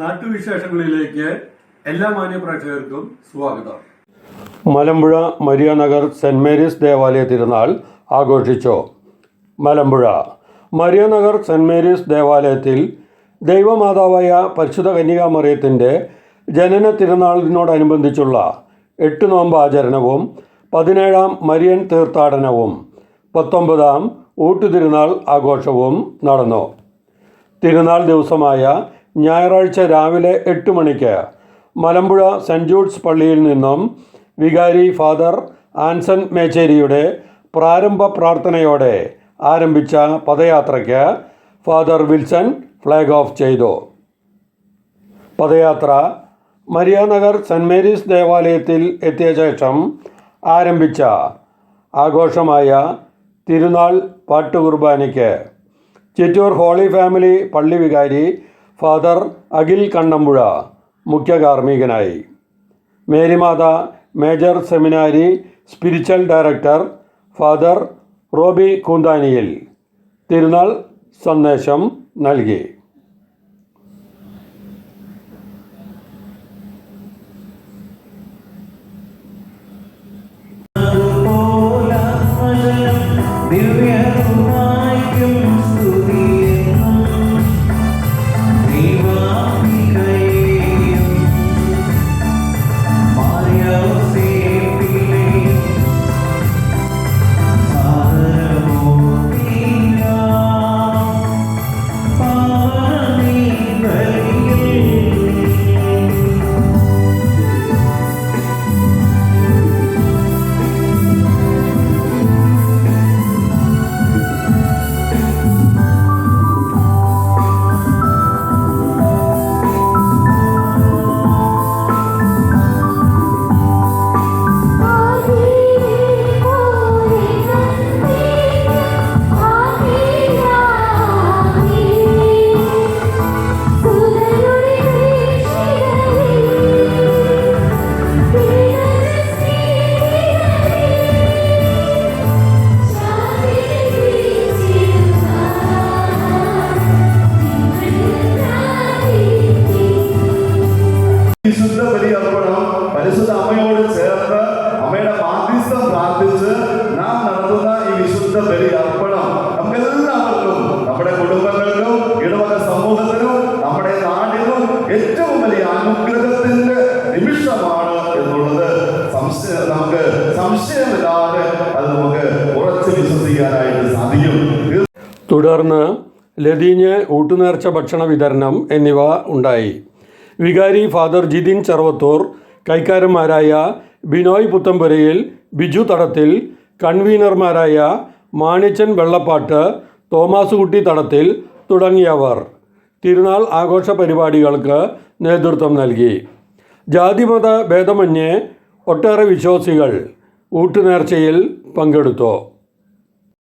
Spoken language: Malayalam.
നാട്ടുവിശേഷങ്ങളിലേക്ക് എല്ലാ മാന്യപ്രേക്ഷകർക്കും സ്വാഗതം. മലമ്പുഴ മരിയനഗർ സെന്റ് മേരീസ് ദേവാലയ തിരുനാൾ ആഘോഷിച്ചു? മലമ്പുഴ. മരിയനഗർ സെന്റ് മേരീസ് ദേവാലയത്തിൽ ദൈവമാതാവായ പരിശുദ്ധ കന്യകാമറിയത്തിന്റെ ജനന തിരുനാളിനോടനുബന്ധിച്ചുള്ള എട്ട് നോമ്പ് ആചരണവും പതിനേഴാം മരിയൻ തീർത്ഥാടനവും പത്തൊമ്പതാം ഊട്ടുതിരുനാൾ ആഘോഷവും നടന്നു. തിരുനാൾ ദിവസമായ ഞായറാഴ്ച രാവിലെ എട്ട് മണിക്ക് മലമ്പുഴ സെന്റ് ജൂഡ്സ് പള്ളിയിൽ നിന്നും വികാരി ഫാദർ ആൻസൺ മേച്ചേരിയുടെ പ്രാരംഭ പ്രാർത്ഥനയോടെ ആരംഭിച്ച പദയാത്രയ്ക്ക് ഫാദർ വിൽസൺ ഫ്ലാഗ് ഓഫ് ചെയ്തു. പദയാത്ര മരിയാനഗർ സെന്റ് മേരീസ് ദേവാലയത്തിൽ എത്തിയ ശേഷം ആരംഭിച്ച ആഘോഷമായ തിരുനാൾ പാട്ടുകുർബാനയ്ക്ക്. ചിറ്റൂർ ഹോളി ഫാമിലി പള്ളി വികാരി ഫാദർ അഖിൽ കണ്ണമ്പുഴ മുഖ്യ കാർമ്മികനായി Marymatha major seminary spiritual director father Roby കൂന്താനിയിൽ. തിരുനാൾ സന്ദേശം നൽകി. não sei. വിശുദ്ധ ബലി അർപ്പണം പരിശുദ്ധ അമ്മയോട് ചേർത്ത് അമ്മയുടെ മാധ്യസ്ഥം പ്രാർത്ഥിച്ച് നാം നടത്തുന്ന ഈ വിശുദ്ധ ബലി അർപ്പണം നമുക്കെല്ലാവർക്കും നമ്മുടെ കുടുംബങ്ങൾക്കും ഇടവക സമൂഹത്തിനും നമ്മുടെ നാടിനും ഏറ്റവും വലിയ അനുഗ്രഹത്തിന്റെ നിമിഷമാണ് എന്നുള്ളത് സംശയം നമുക്ക് സംശയമില്ലാതെ അത് നമുക്ക് ഉറച്ചു വിശ്വസിക്കാനായിട്ട് സാധിക്കും. തുടർന്ന് ലതീഞ്ഞ് ഊട്ടുനേർച്ച ഭക്ഷണ വിതരണം എന്നിവ ഉണ്ടായി. വികാരി ഫാദർ ജിതിൻ ചെറുവത്തൂർ കൈക്കാരന്മാരായ ബിനോയ് പുത്തമ്പുരയിൽ ബിജു തടത്തിൽ കൺവീനർമാരായ മാണിച്ചൻ വെള്ളപ്പാട്ട് തോമാസുകുട്ടി തടത്തിൽ തുടങ്ങിയവർ. തിരുനാൾ ആഘോഷ പരിപാടികൾക്ക് നേതൃത്വം നൽകി. ജാതിമത ഭേദമന്യേ ഒട്ടേറെ വിശ്വാസികൾ ഊട്ടുനേർച്ചയിൽ പങ്കെടുത്തു.